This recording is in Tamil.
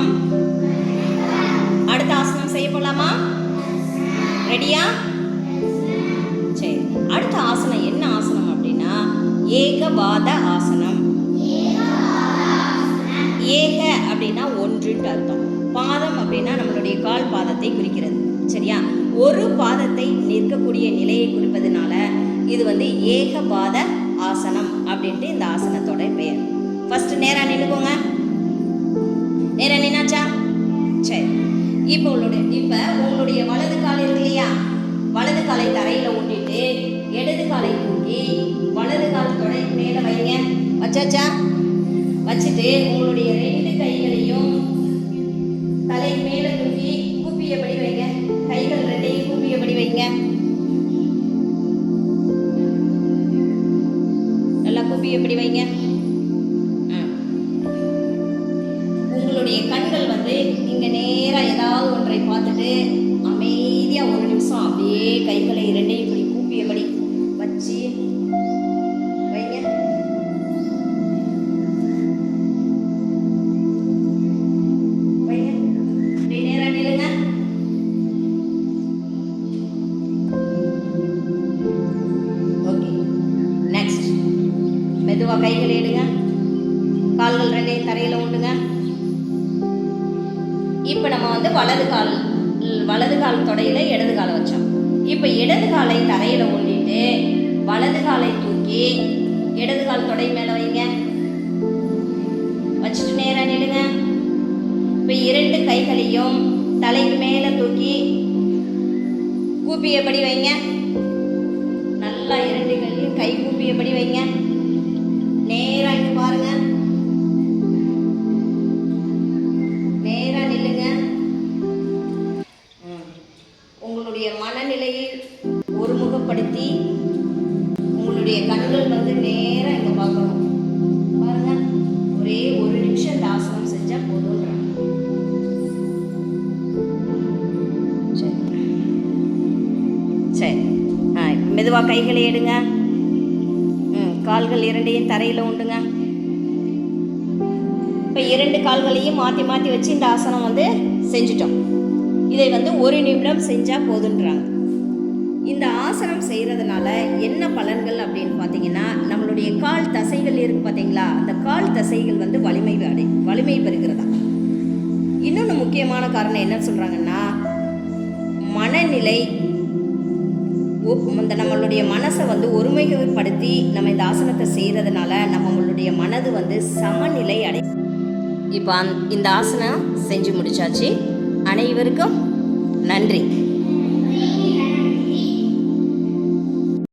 ஆசனம். அடுத்த ஆசனம் செய்ய போலாமா? ரெடியா சரி. அடுத்த ஆசனம் என்ன ஆசனம் அப்படின்னா ஏகபாத ஆசனம். ஏக அப்படின்னா ஒன்றுன்ட்டு அர்த்தம். பாதம் அப்படின்னா நம்மளுடைய கால் பாதத்தை குறிக்கிறது. சரியா? ஒரு பாதத்தை நிற்கக்கூடிய நிலையை குறிப்பதனால இது வந்து ஏகபாத ஆசனம் அப்படின்ட்டு இந்த ஆசனத்தோட பெயர். ஃபஸ்ட்டு நேராக நின்றுக்கோங்க நேரா நின்னாச்சா சரி இப்போ உங்களுடைய இப்போ உங்களுடைய வலது கால் இருக்கு இல்லையா? வலது காலை தரையில் ஊட்டிட்டு இடது காலை தூக்கி வலது கால் தொடை மேலே வைங்க. வச்சாச்சா? வச்சுட்டு உங்களுடைய ரெண்டு கைகளையும் தலை மேலே தூக்கி கூப்பியபடி வைங்க. கைகள் ரெண்டையும் கூப்பியபடி வைங்க. நல்லா கூப்பியபடி வைங்க. மெதுவா கைகளை எடுங்க கால்கள் ரெண்டையும் தரையில உண்டுங்க இப்போ நம்ம வந்து வலது கால் வலது கால் தொடையில இடது காலை வச்சோம். இப்போ இடது காலை தரையில ஊண்டிட்டு வலது காலை தூக்கி இடது கால் தொடை மேல வைங்க. வச்சுட்டு நேராக நில்லுங்க இப்போ இரண்டு கைகளையும் தலைக்கு மேல தூக்கி கூப்பியபடி வைங்க. நல்லா இரண்டு கையும் கை கூப்பியபடி வைங்க. நேரா இங்க பாருங்க. நேரா நில்லுங்க. உங்களுடைய மனநிலையை ஒருமுகப்படுத்தி உங்களுடைய கண்கள் வந்து நேரா இங்க பார்க்கணும். பாருங்க. ஒரே ஒரு நிமிஷம் இந்த ஆசனம் செஞ்சா போதும்ன்றாங்க. சரி. சரி. ஆ மெதுவாக கைகளை எடுங்க. கால்கள் இரண்டையும் தரையில் உண்டுங்க. இப்போ இரண்டு கால்களையும் மாற்றி மாற்றி வச்சு இந்த ஆசனம் வந்து செஞ்சிட்டோம். இதை வந்து ஒரு நிமிடம் செஞ்சால் போதுன்றாங்க. இந்த ஆசனம் செய்கிறதுனால என்ன பலன்கள் அப்படின்னு பார்த்தீங்கன்னா நம்மளுடைய கால் தசைகள் இருக்கு பார்த்தீங்களா அந்த கால் தசைகள் வந்து வலிமை அடை வலிமை பெறுகிறதா? இன்னொன்று முக்கியமான காரணம் என்ன சொல்கிறாங்கன்னா மனநிலை இந்த நம்மளுடைய மனசை வந்து ஒருமைப்படுத்தி நம்ம இந்த ஆசனத்தை செய்கிறதுனால நம்மளுடைய மனது வந்து சமநிலை அடை இப்போ இந்த ஆசனம் செஞ்சு முடிச்சாச்சு. அனைவருக்கும் நன்றி.